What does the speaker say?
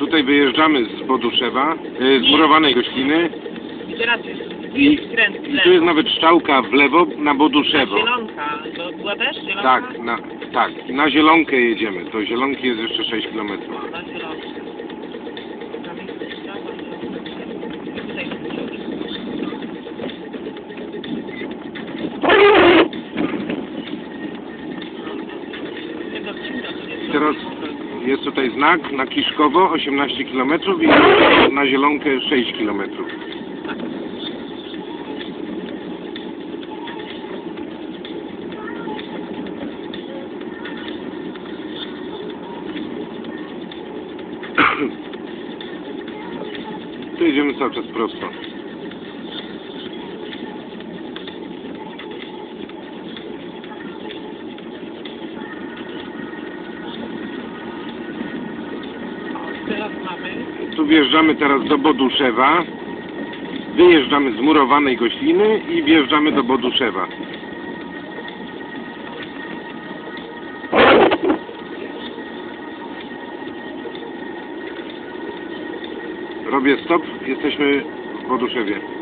Tutaj wyjeżdżamy z Boduszewa, y, z murowanej gośliny I teraz jest, i, jest skręt w i tu jest lewo. nawet strzałka w lewo na Boduszewo. Zielonka. To była też zielonka? Tak, na, tak. Na Zielonkę jedziemy. Do Zielonki jest jeszcze 6 km. Na zielonkę. Tam jest ściana, i tutaj jest Tego odcinka to jest- Teraz jest tutaj znak na Kiszkowo 18 km i na Zielonkę 6 km. Tu jedziemy cały czas prosto. Teraz mamy Tu wjeżdżamy teraz do Boduszewa. Wyjeżdżamy z murowanej gośliny i wjeżdżamy do Boduszewa. Robię stop, jesteśmy w Boduszewie.